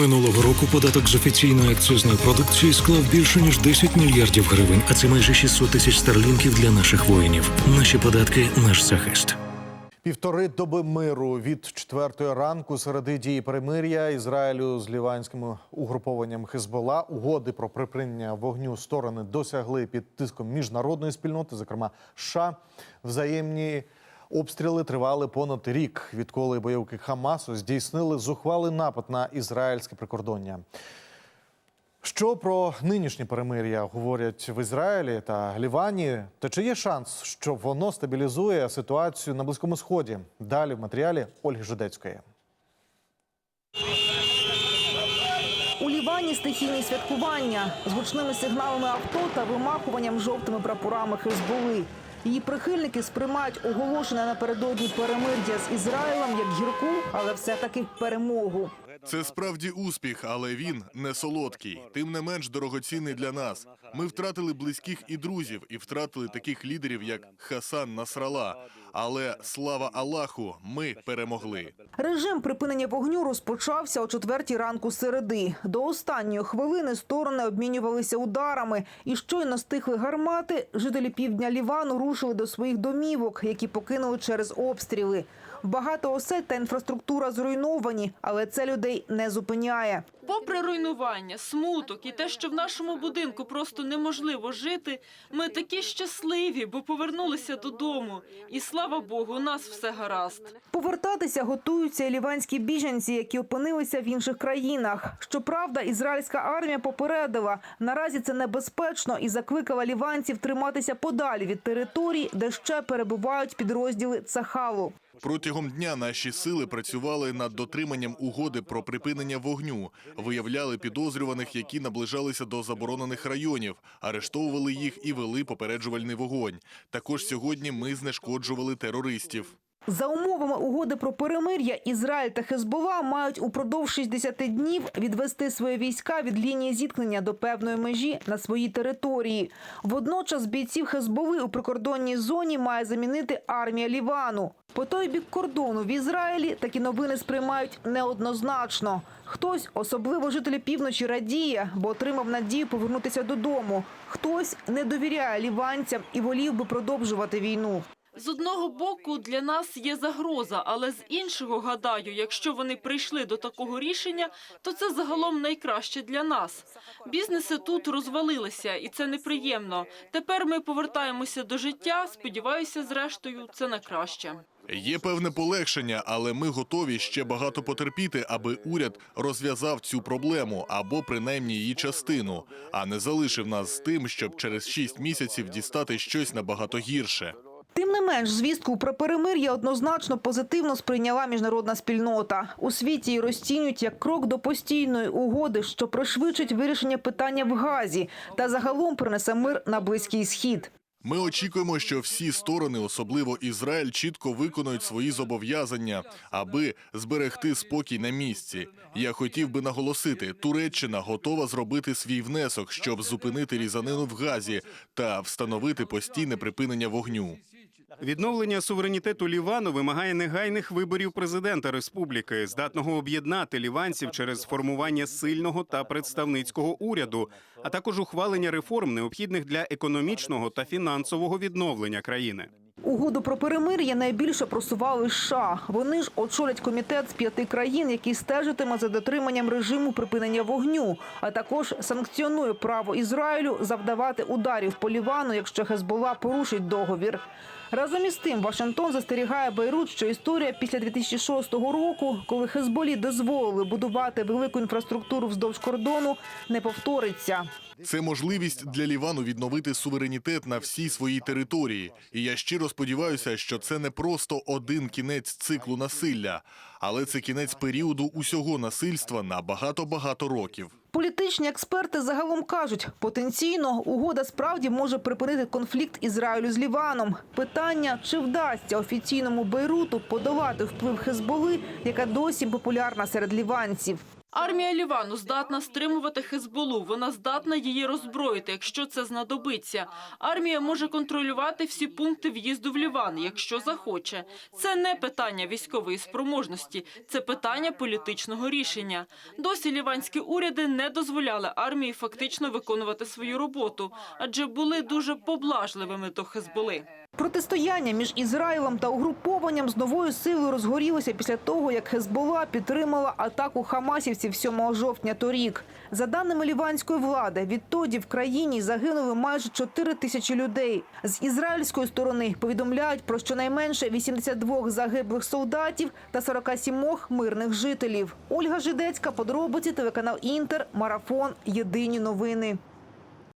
Минулого року податок з офіційної акцизної продукції склав більше ніж 10 мільярдів гривень, а це майже 600 тисяч старлінків для наших воїнів. Наші податки наш захист. Півтори доби миру від четвертої ранку середи дії перемир'я Ізраїлю з ліванським угрупованням Хезбола угоди про припинення вогню сторони досягли під тиском міжнародної спільноти, зокрема США. Взаємні обстріли тривали понад рік, відколи бойовики Хамасу здійснили зухвалий напад на ізраїльське прикордоння. Що про нинішнє перемир'я говорять в Ізраїлі та Лівані? Та чи є шанс, що воно стабілізує ситуацію на Близькому Сході? Далі в матеріалі Ольги Жидецької. У Лівані стихійні святкування з гучними сигналами авто та вимахуванням жовтими прапорами Хезболи. Її прихильники сприймають оголошене напередодні перемир'я з Ізраїлем як гірку, але все-таки перемогу. Це справді успіх, але він не солодкий. Тим не менш дорогоцінний для нас. Ми втратили близьких і друзів, і втратили таких лідерів, як Хасан Насрала. Але слава Аллаху, ми перемогли. Режим припинення вогню розпочався о четвертій ранку середи. До останньої хвилини сторони обмінювалися ударами. І щойно стихли гармати, жителі півдня Лівану рушили до своїх домівок, які покинули через обстріли. Багато осель та інфраструктура зруйновані, але це людей не зупиняє. Попри руйнування, смуток і те, що в нашому будинку просто неможливо жити, ми такі щасливі, бо повернулися додому. І слава Богу, у нас все гаразд. Повертатися готуються і ліванські біженці, які опинилися в інших країнах. Щоправда, ізраїльська армія попередила, наразі це небезпечно і закликала ліванців триматися подалі від територій, де ще перебувають підрозділи Цахалу. Протягом дня наші сили працювали над дотриманням угоди про припинення вогню, виявляли підозрюваних, які наближалися до заборонених районів, арештовували їх і вели попереджувальний вогонь. Також сьогодні ми знешкоджували терористів. За умовами угоди про перемир'я, Ізраїль та Хезбола мають упродовж 60 днів відвести свої війська від лінії зіткнення до певної межі на своїй території. Водночас бійців Хезболи у прикордонній зоні має замінити армія Лівану. По той бік кордону в Ізраїлі такі новини сприймають неоднозначно. Хтось, особливо жителі півночі, радіє, бо отримав надію повернутися додому. Хтось не довіряє ліванцям і волів би продовжувати війну. З одного боку для нас є загроза, але з іншого, гадаю, якщо вони прийшли до такого рішення, то це загалом найкраще для нас. Бізнеси тут розвалилися, і це неприємно. Тепер ми повертаємося до життя. Сподіваюся, зрештою, це на краще. Є певне полегшення, але ми готові ще багато потерпіти, аби уряд розв'язав цю проблему або принаймні її частину, а не залишив нас з тим, щоб через шість місяців дістати щось набагато гірше. Не менш, звістку про перемир'я однозначно позитивно сприйняла міжнародна спільнота. У світі її розцінюють як крок до постійної угоди, що пришвидшить вирішення питання в Газі та загалом принесе мир на Близький Схід. Ми очікуємо, що всі сторони, особливо Ізраїль, чітко виконують свої зобов'язання, аби зберегти спокій на місці. Я хотів би наголосити, Туреччина готова зробити свій внесок, щоб зупинити різанину в Газі та встановити постійне припинення вогню. Відновлення суверенітету Лівану вимагає негайних виборів президента республіки, здатного об'єднати ліванців через формування сильного та представницького уряду, а також ухвалення реформ, необхідних для економічного та фінансового відновлення країни. Угоду про перемир'я найбільше просували США. Вони ж очолять комітет з п'яти країн, який стежитиме за дотриманням режиму припинення вогню, а також санкціонує право Ізраїлю завдавати ударів по Лівану, якщо Хезбола порушить договір. Разом із тим, Вашингтон застерігає Бейрут, що історія після 2006 року, коли Хезболі дозволили будувати велику інфраструктуру вздовж кордону, не повториться. Це можливість для Лівану відновити суверенітет на всій своїй території. І я щиро сподіваюся, що це не просто один кінець циклу насилля, але це кінець періоду усього насильства на багато-багато років. Політичні експерти загалом кажуть, потенційно угода справді може припинити конфлікт Ізраїлю з Ліваном. Питання, чи вдасться офіційному Бейруту подолати вплив Хезболи, яка досі популярна серед ліванців. Армія Лівану здатна стримувати Хезболу. Вона здатна її роззброїти, якщо це знадобиться. Армія може контролювати всі пункти в'їзду в Ліван, якщо захоче. Це не питання військової спроможності, це питання політичного рішення. Досі ліванські уряди не дозволяли армії фактично виконувати свою роботу, адже були дуже поблажливими до Хезболи. Протистояння між Ізраїлем та угрупованням з новою силою розгорілося після того, як Хезбола підтримала атаку хамасівців 7 жовтня торік. За даними ліванської влади, відтоді в країні загинули майже 4 тисячі людей. З ізраїльської сторони повідомляють про щонайменше 82 загиблих солдатів та 47 мирних жителів. Ольга Жидецька, подробиці, телеканал Інтер, Марафон, Єдині новини.